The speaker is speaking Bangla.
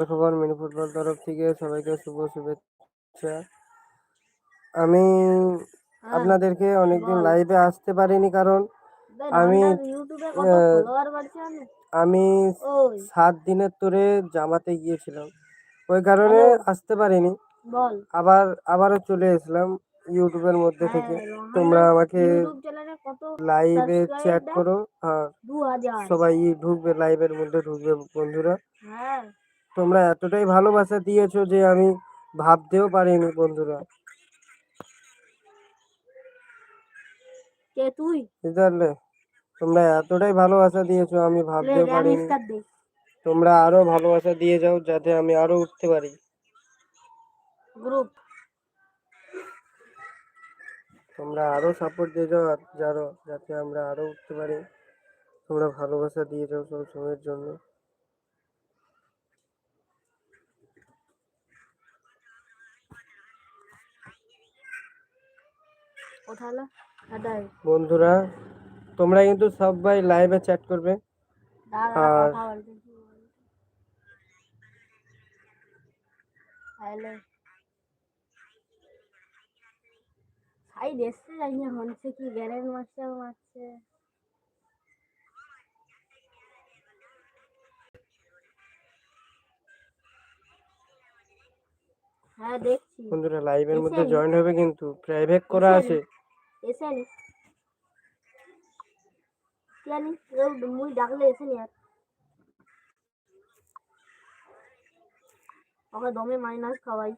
খবর মিনি ফুটবল তরফ থেকে সবাইকে শুভ শুভেচ্ছা। আমি হ্যাঁ, আপনাদেরকে অনেকদিন। লাইভে আসতে পারিনি কারণ আমি? আমি সাত দিনের তোরে জামাতে গিয়েছিলাম। ওই কারণে আসতে পারিনি। আবার আবারও চলে এসলাম ইউটিউবের মধ্যে হ্যাঁ, থেকে। তোমরা আমাকে লাইভে চ্যাট করো। হাজার। সবাই ঢুকবে লাইভের মধ্যে ঢুকবে বন্ধুরা। হ্যাঁ। তোমরা এতটাই ভালোবাসা দিয়েছ যে আমি ভাবতেও পারিনি বন্ধুরা। কে তুই? তোমরা এতটাই ভালোবাসা দিয়েছ আমি ভাবতেও পারিনি। তোমরা আরও ভালোবাসা দিয়ে যাও যাতে আমি আরও উঠতে পারি। গ্রুপ। তোমরা আরও সাপোর্ট দিয়ে যাও আর যারো যাতে আমরা আরও উঠতে পারি। তোমরা ভালোবাসা দিয়ে যাও সব সময়ের জন্য। বন্ধুরা তোমরা কিন্তু সবাই লাইভে চ্যাট করবে। আর- সাইড এসছে জানি না হনছে কি গ্যারেন মারছে মারছে। হ্যাঁ দেখছি। বন্ধুরা লাইভের মধ্যে জয়েন হবে কিন্তু প্রাইভেট করা আছে। এসে নি জানি মুই ডাকলে এসে নি আর। ওকে দমে মাইনাস খাওয়াই।